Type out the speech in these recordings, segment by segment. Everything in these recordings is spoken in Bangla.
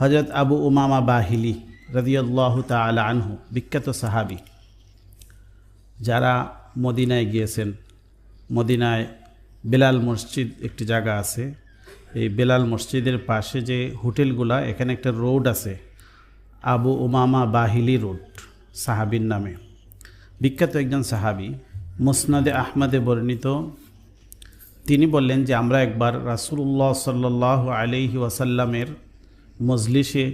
হজরত আবু উমামা বাহিলি রদিয়াল্লাহ তালা আনহু, বিখ্যাত সাহাবি। যারা মদিনায় গিয়েছেন, মদিনায় বেলাল মসজিদ একটি জায়গা আছে। এই বেলাল মসজিদের পাশে যে হোটেলগুলা, এখানে একটা রোড আছে, আবু উমামা বাহিলি রোড, সাহাবির নামে। বিখ্যাত একজন সাহাবি, মুসনাদে আহমদে বর্ণিত। তিনি বললেন যে, আমরা একবার রাসুল্লাহ সাল্লাহ আলিহি ওয়াসাল্লামের মজলিসে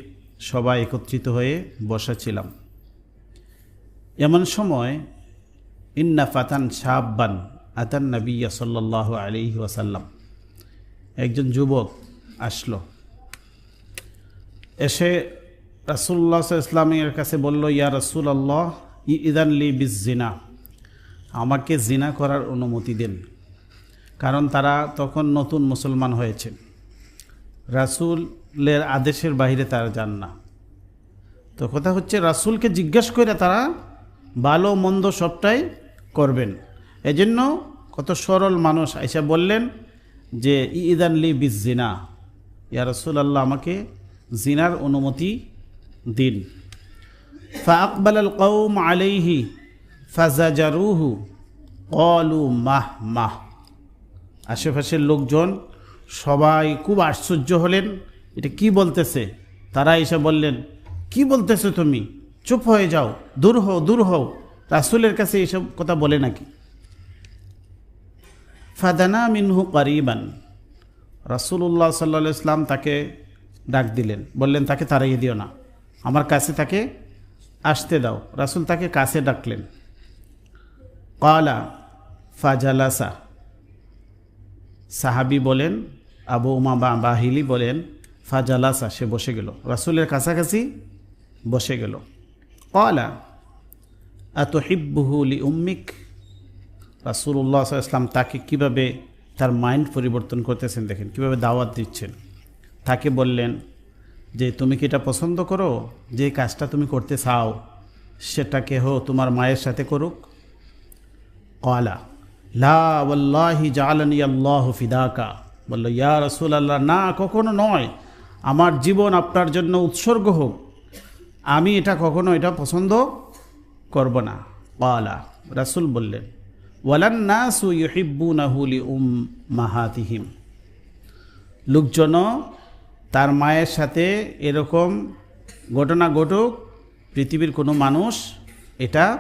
সবাই একত্রিত হয়ে বসেছিলাম। এমন সময়, ইন্না ফাতান সাব্বান আতান নবিয়া সাল্লাহ আলিহি ওয়াসাল্লাম। একজন যুবক আসলো। এসে রাসুল্লাহ ইসলামের কাছে বলল, ইয়া রসুল আল্লাহ ইদানলি বিস জিনা আমাকে জিনা করার অনুমতি দেন, কারণ তারা তখন নতুন মুসলমান হয়েছে। রাসুলের আদেশের বাইরে তারা যান না। তো কথা হচ্ছে, রাসুলকে জিজ্ঞেস করে তারা ভালো মন্দ সবটাই করবেন। এজন্য কত সরল মানুষ আইসা বললেন যে ইদানলি বিস জিনা ইয়া রসুল আল্লাহ আমাকে জিনার অনুমতি দিন। ফাকবাল আল কৌম আলাইহি ফাজাজারুহু। কলু মাহ মাহ। আশেপাশের লোকজন সবাই খুব আশ্চর্য হলেন। এটা কি বলতেছে? তারা এসে বললেন, কি বলতেছো তুমি? চুপ হয়ে যাও, দূর হও দূর হও। রাসুলের কাছে এসব কথা বলে নাকি। ফাদানা মিনহু কারিবান। রাসুল্লাহ সাল্লা ইসলাম তাকে ডাক দিলেন, বললেন, তাকে তাড়াইয়ে দিও না। আমার কাছে তাকে আসতে দাও। রাসুল তাকে কাছে ডাকলেন। কালা ফাজালাসা। সাহাবি বলেন, আবু উমা বা বাহিলি বলেন, ফাজালাসা, সে বসে গেল। রাসুলের কাছাকাছি বসে গেল। কলা এত হিব্বুহুলি উম্মিক রাসুল্লাহ ইসলাম তাকে কীভাবে তার মাইন্ড পরিবর্তন করতেছেন দেখেন, কীভাবে দাওয়াত দিচ্ছেন। তাকে বললেন যে, তুমি কি এটা পছন্দ করো? যে কাজটা তুমি করতে চাও, সেটা কেহ তোমার মায়ের সাথে করুক? কলা লা ওয়াল্লাহি জালানি আল্লাহ ফিদাকা। বলল, ইয়া রসুল আল্লাহ না, কখনো নয়। আমার জীবন আপনার জন্য উৎসর্গ হোক। আমি এটা কখনো, এটা পছন্দ করব না। কলা রাসুল বললেন, ওয়ালান নাসু ইউহিব্বুনাহুলি উম মাহাতিহিম লোকজনও তার মায়ের সাথে এরকম ঘটনা ঘটুক, পৃথিবীর কোনো মানুষ এটা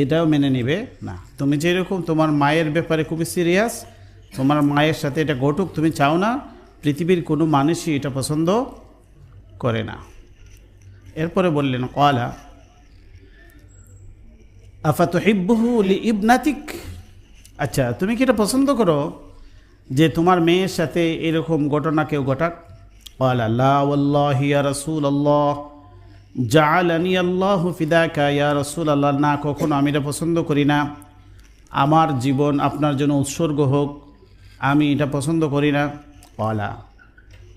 এটাও মেনে নেবে? না। তুমি যেরকম তোমার মায়ের ব্যাপারে খুবই সিরিয়াস তোমার মায়ের সাথে এটা ঘটুক, তুমি চাও না, পৃথিবীর কোনো মানুষই এটা পছন্দ করে না। এরপরে বললেন কলা আফা তো হিব্বহু লি ইবনাতিক আচ্ছা তুমি কি এটা পছন্দ করো যে তোমার মেয়ের সাথে এরকম ঘটনা কেউ ঘটাক? আল্লাহ ইয়া রসুল আল্লাহ জালানি আল্লাহ ফিদাকা, ইয়া রসুল আল্লাহ না, কখনো আমি এটা পছন্দ করি না। আমার জীবন আপনার জন্য উৎসর্গ হোক, আমি এটা পছন্দ করি না। অলা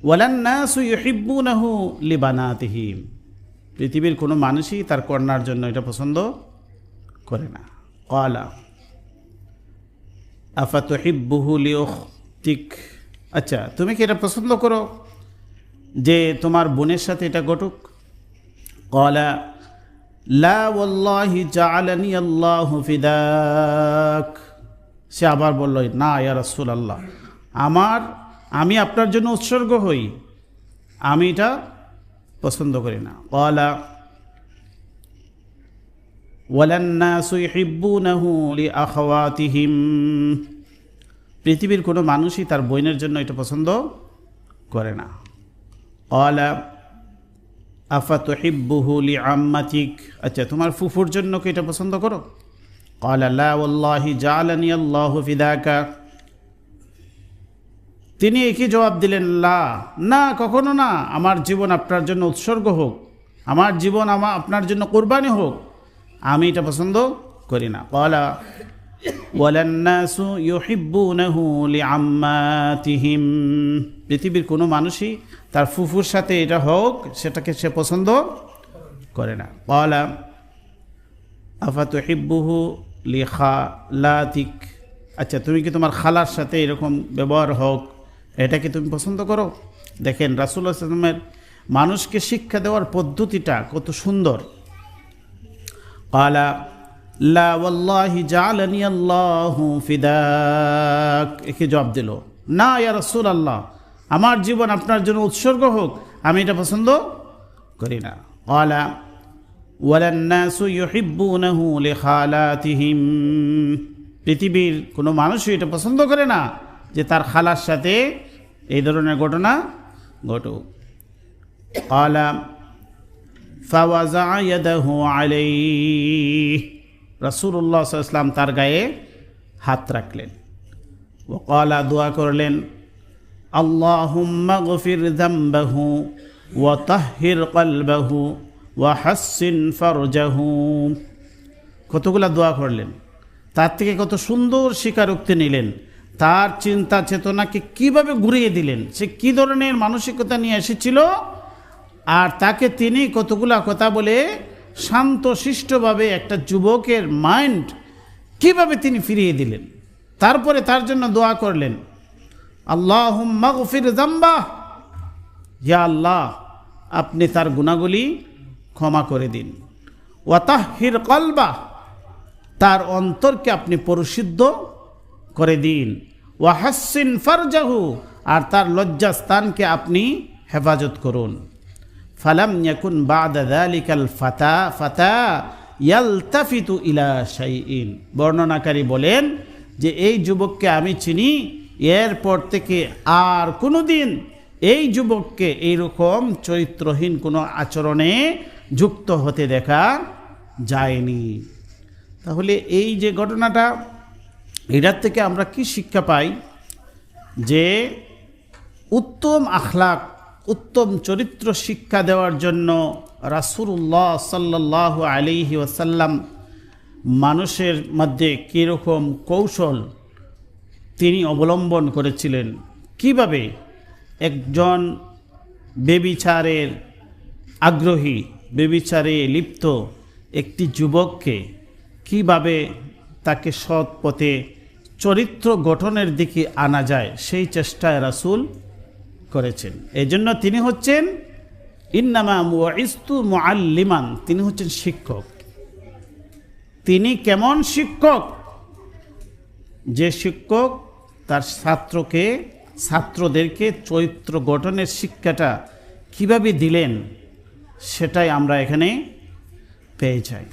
ওয়ালান্নাসু ইউহিব্বুনাহু লিবানাতিহিম পৃথিবীর কোনো মানুষই তার কন্যার জন্য এটা পছন্দ করে না। কলা আফাত হিব্বুহু লিউখতিক। আচ্ছা তুমি কি এটা পছন্দ করো? যে তোমার বোনের সাথে এটা ঘটুক? কলা লা ওয়াল্লাহি জাআলানি আল্লাহু ফিদাক সে আবার বলল, না, ইয়া রাসূল আল্লাহ আমার, আমি আপনার জন্য উৎসর্গ হই। আমি এটা পছন্দ করি না। কলা ওয়ালান্নাসু ইহিব্বুনাহু লিআখাওয়াতিহিম। পৃথিবীর কোনো মানুষই তার বোনের জন্য এটা পছন্দ করে না। কলা আফা তুহিব্বুহু লিআম্মাতিক। আচ্ছা তোমার ফুফুর জন্য কি এটা পছন্দ করো? ওয়াল্লাহি জালানি আল্লাহু ফিদাকা। তিনি একই জবাব দিলেন? লা। না, কখনো না। আমার জীবন আপনার জন্য উৎসর্গ হোক। আমার জীবন আমার আপনার জন্য কোরবানি হোক। আমি এটা পছন্দ করি না। কলা পৃথিবীর কোনো মানুষই তার ফুফুর সাথে এটা হোক, সেটাকে সে পছন্দ করে না। কলা আফা তুহিব্বুহু লিখালাতিক? আচ্ছা তুমি কি তোমার খালার সাথে এরকম ব্যবহার হোক, এটা কি তুমি পছন্দ করো? দেখেন রাসুল্লাহ আসলামের মানুষকে শিক্ষা দেওয়ার পদ্ধতিটা কত সুন্দর। কালা লা একে জবাব দিল, না ইয়া রাসূলুল্লাহ আমার জীবন আপনার জন্য উৎসর্গ হোক, আমি এটা পছন্দ করি না। কালা লিখালাতিহিম। পৃথিবীর কোনো মানুষই এটা পছন্দ করে না যে তার খালার সাথে এই ধরনের ঘটনা ঘটুক। কালা রাসূলুল্লাহ সাল্লাল্লাহু আলাইহি তার গায়ে হাত রাখলেন। ওয়াকালা দোয়া করলেন আল্লাহুম্মা গফির যামবাহু ওয়া তাহহির কলবাহু ওয়া হাসসিন ফারজাহু। কতগুলা দোয়া করলেন। তার থেকে কত সুন্দর স্বীকারোক্তি নিলেন। তার চিন্তা চেতনাকে কীভাবে ঘুরিয়ে দিলেন? সে কি ধরনের মানসিকতা নিয়ে এসেছিল? আর তাকে তিনি কতগুলা কথা বলে শান্ত শিষ্টভাবে একটা যুবকের মাইন্ড কীভাবে তিনি ফিরিয়ে দিলেন? তারপরে তার জন্য দোয়া করলেন। আল্লাহ জাম্বা ইয়া আল্লাহ, আপনি তার গুণাগুলি ক্ষমা করে দিন। ওয়াতাহির কলবা, তার অন্তরকে আপনি পরিশুদ্ধ করে দিন। ওয়াহাসিন ফারজাহু, আর তার লজ্জাস্থানকে আপনি হেফাজত করুন। ফালাম ইয়াকুন বাদা যালিকাল ফাতা ফাতা ইয়ালতাফিতু ইলা শাইইন। বর্ণনাকারী বলেন যে, এই যুবককে আমি চিনি এরপর থেকে আর কোনো দিন এই যুবককে এইরকম চরিত্রহীন কোনো আচরণে যুক্ত হতে দেখা যায়নি। তাহলে এই যে ঘটনাটা, এটার থেকে আমরা কি শিক্ষা পাই? যে উত্তম আখলাক, উত্তম চরিত্র শিক্ষা দেওয়ার জন্য রাসুল্লাহ সাল্লাহ আলিহি ওসাল্লাম মানুষের মধ্যে কীরকম কৌশল অবলম্বন করেছিলেন। কীভাবে? একজন বেবিচারের আগ্রহী, বেবিচারে লিপ্ত একটি যুবককে কীভাবে তাকে সৎ পথে চরিত্র গঠনের দিকে আনা যায়, সেই চেষ্টায় রাসুল করেছেন। এই জন্য তিনি হচ্ছেন ইন্নামা মুআইস্তু মুআল্লিমান, তিনি হচ্ছেন শিক্ষক। তিনি কেমন শিক্ষক? যে শিক্ষক তার ছাত্রকে ছাত্রদেরকে চরিত্র গঠনের শিক্ষাটা কীভাবে দিলেন সেটাই আমরা এখানে পেয়ে যাই।